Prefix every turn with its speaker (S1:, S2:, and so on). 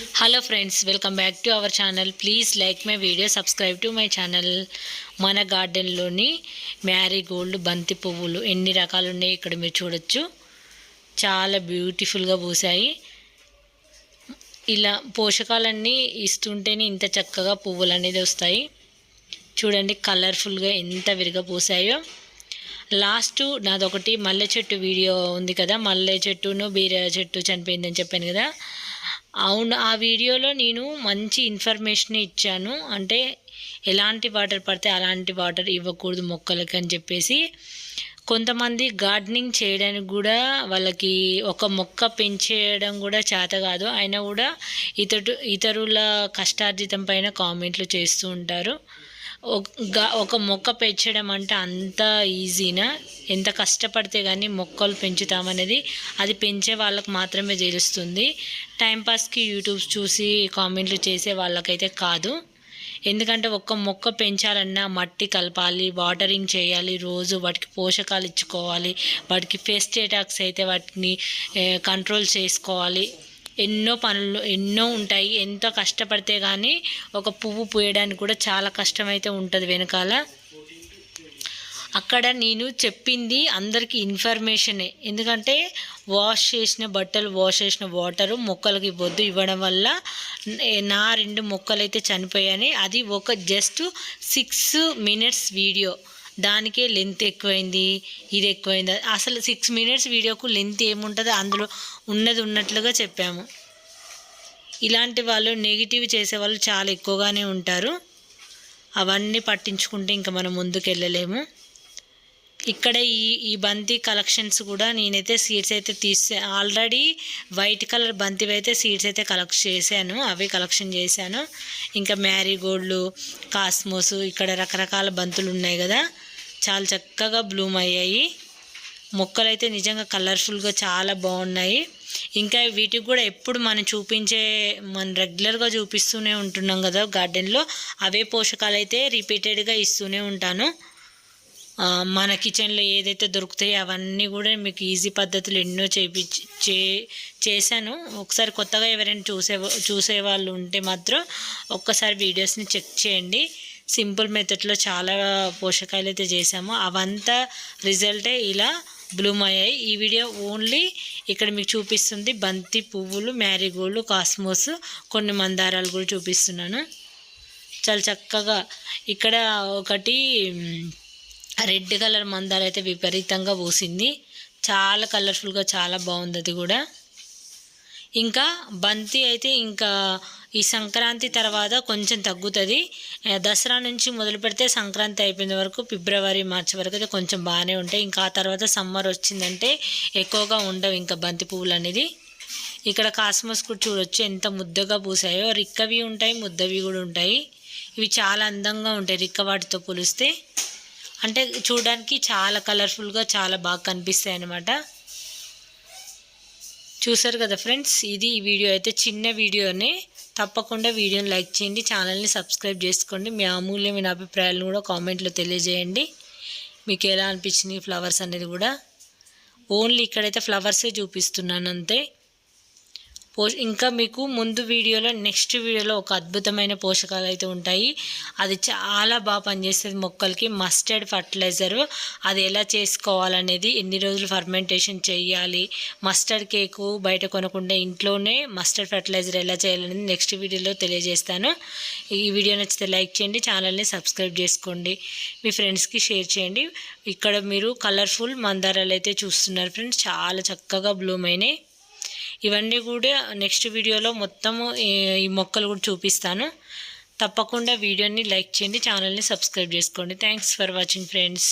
S1: Hello friends welcome back to our channel please like my video subscribe to my channel మన గార్డెన్లోని మ్యారీగోల్డ్ బంతి పువ్వులు ఎన్ని రకాలు ఉన్నాయి ఇక్కడ మీరు చూడొచ్చు. చాలా బ్యూటిఫుల్గా పూసాయి. ఇలా పోషకాలన్నీ ఇస్తుంటేనే ఇంత చక్కగా పువ్వులు అనేది వస్తాయి. చూడండి కలర్ఫుల్గా ఎంత విరిగా పూసాయో. లాస్ట్ నాదొకటి మల్లె చెట్టు వీడియో ఉంది కదా. మల్లె చెట్టును బీర చెట్టు చనిపోయిందని చెప్పాను కదా. అవును ఆ వీడియోలో నేను మంచి ఇన్ఫర్మేషన్ ఇచ్చాను. అంటే ఎలాంటి వాటర్ పడితే అలాంటి వాటర్ ఇవ్వకూడదు మొక్కలకి అని చెప్పేసి. కొంతమంది గార్డెనింగ్ చేయడానికి కూడా వాళ్ళకి ఒక మొక్క పెంచేయడం కూడా చేత కాదు. అయినా కూడా ఇతడు ఇతరుల కష్టార్జితం పైన కామెంట్లు చేస్తూ ఉంటారు. ఒక మొక్క పెంచడం అంటే అంత ఈజీనా? ఎంత కష్టపడితే కానీ మొక్కలు పెంచుతామనేది అది పెంచే వాళ్ళకి మాత్రమే తెలుస్తుంది. టైంపాస్కి యూట్యూబ్ చూసి కామెంట్లు చేసే వాళ్ళకైతే కాదు. ఎందుకంటే ఒక్క మొక్క పెంచాలన్నా మట్టి కలపాలి వాటరింగ్ చేయాలి రోజు వాటికి పోషకాలు ఇచ్చుకోవాలి వాటికి ఫెస్ట్ అటాక్స్ అయితే వాటిని కంట్రోల్ చేసుకోవాలి. ఎన్నో పనులు ఎన్నో ఉంటాయి. ఎంతో కష్టపడితే కానీ ఒక పువ్వు పూయడానికి కూడా చాలా కష్టమైతే ఉంటుంది వెనకాల. అక్కడ నేను చెప్పింది అందరికీ ఇన్ఫర్మేషనే. ఎందుకంటే వాష్ చేసిన బట్టలు వాష్ చేసిన వాటరు మొక్కలకి ఇవ్వద్దు. ఇవ్వడం వల్ల నా రెండు మొక్కలు అయితే చనిపోయాయి అది ఒక జస్ట్ సిక్స్ మినిట్స్ వీడియో. దానికే లెంత్ ఎక్కువైంది ఇది ఎక్కువైంది. అసలు సిక్స్ మినిట్స్ వీడియోకు లెంత్ ఏముంటుందో అందులో ఉన్నది ఉన్నట్లుగా చెప్పాము. ఇలాంటి వాళ్ళు నెగిటివ్ చేసే వాళ్ళు చాలా ఎక్కువగానే ఉంటారు. అవన్నీ పట్టించుకుంటే ఇంకా మనం ముందుకు వెళ్ళలేము ఇక్కడ ఈ ఈ బంతి కలెక్షన్స్ కూడా నేనైతే సీడ్స్ అయితే తీసే ఆల్రెడీ వైట్ కలర్ బంతివి అయితే సీడ్స్ అయితే కలెక్ట్ చేశాను అవి కలెక్షన్ చేశాను. ఇంకా మ్యారీగోల్డ్లు కాస్మోస్ ఇక్కడ రకరకాల బంతులు ఉన్నాయి కదా. చాలా చక్కగా బ్లూమ్ అయ్యాయి. మొక్కలు అయితే నిజంగా కలర్ఫుల్గా చాలా బాగున్నాయి. ఇంకా వీటికి కూడా ఎప్పుడు మనం చూపించే మనం రెగ్యులర్గా చూపిస్తూనే ఉంటున్నాం కదా గార్డెన్లో అవే పోషకాలు అయితే రిపీటెడ్గా ఇస్తూనే ఉంటాను. మన కిచెన్లో ఏదైతే దొరుకుతాయో అవన్నీ కూడా మీకు ఈజీ పద్ధతులు ఎన్నో చేపించి చే చేశాను. ఒకసారి కొత్తగా ఎవరైనా చూసే చూసేవాళ్ళు ఉంటే మాత్రం ఒక్కసారి వీడియోస్ని చెక్ చేయండి. సింపుల్ మెథడ్లో చాలా పోషకాలు అయితే చేసాము అవంతా రిజల్టే ఇలా బ్లూమ్ అయ్యాయి ఈ వీడియో ఓన్లీ ఇక్కడ మీకు చూపిస్తుంది బంతి పువ్వులు మ్యారీగోల్డ్ కాస్మోస్ కొన్ని మందారాలు కూడా చూపిస్తున్నాను. చాలా చక్కగా ఇక్కడ ఒకటి రెడ్ కలర్ మందార అయితే విపరీతంగా పూసింది. చాలా కలర్ఫుల్గా చాలా బాగుంది అది కూడా. ఇంకా బంతి అయితే ఇంకా ఈ సంక్రాంతి తర్వాత కొంచెం తగ్గుతుంది. దసరా నుంచి మొదలు పెడితే సంక్రాంతి అయిపోయిన వరకు ఫిబ్రవరి మార్చి వరకు అయితే కొంచెం బాగానే ఉంటాయి. ఇంకా ఆ తర్వాత సమ్మర్ వచ్చిందంటే ఎక్కువగా ఉండవు ఇంకా బంతి పువ్వులు అనేది. ఇక్కడ కాస్మస్ కూడా చూడొచ్చు ఎంత ముద్దగా పూసాయో. రిక్కవి ఉంటాయి ముద్దవి కూడా ఉంటాయి. ఇవి చాలా అందంగా ఉంటాయి రిక్క వాటితో పోలిస్తే. అంటే చూడడానికి చాలా కలర్ఫుల్గా చాలా బాగా కనిపిస్తాయి అన్నమాట చూసారు కదా ఫ్రెండ్స్? ఇది ఈ వీడియో అయితే చిన్న వీడియోనే. తప్పకుండా వీడియోని లైక్ చేయండి ఛానల్ని సబ్స్క్రైబ్ చేసుకోండి. మీ అమూల్యమైన అభిప్రాయాలను కూడా కామెంట్లో తెలియజేయండి. మీకు ఎలా అనిపించినాయి ఫ్లవర్స్ అనేది కూడా? ఓన్లీ ఇక్కడైతే ఫ్లవర్సే చూపిస్తున్నాను అంతే. పో ఇంకా మీకు ముందు వీడియోలో నెక్స్ట్ వీడియోలో ఒక అద్భుతమైన పోషకాలు అయితే ఉంటాయి. అది చాలా బాగా పనిచేస్తుంది మొక్కలకి. మస్టర్డ్ ఫర్టిలైజర్ అది ఎలా చేసుకోవాలనేది ఎన్ని రోజులు ఫర్మెంటేషన్ చేయాలి మస్టర్డ్ కేకు బయట కొనకుండా ఇంట్లోనే మస్టర్డ్ ఫర్టిలైజర్ ఎలా చేయాలనేది నెక్స్ట్ వీడియోలో తెలియజేస్తాను. ఈ వీడియో నచ్చితే లైక్ చేయండి ఛానల్ని సబ్స్క్రైబ్ చేసుకోండి. మీ ఫ్రెండ్స్కి షేర్ చేయండి. ఇక్కడ మీరు కలర్ఫుల్ మందారాలు అయితే చూస్తున్నారు ఫ్రెండ్స్. చాలా చక్కగా బ్లూమ్ అయినాయి. ఇవన్నీ కూడా నెక్స్ట్ వీడియోలో మొత్తము ఈ మొక్కలు కూడా చూపిస్తాను. తప్పకుండా వీడియోని లైక్ చేయండి ఛానల్ని సబ్స్క్రైబ్ చేసుకోండి. Thanks for watching friends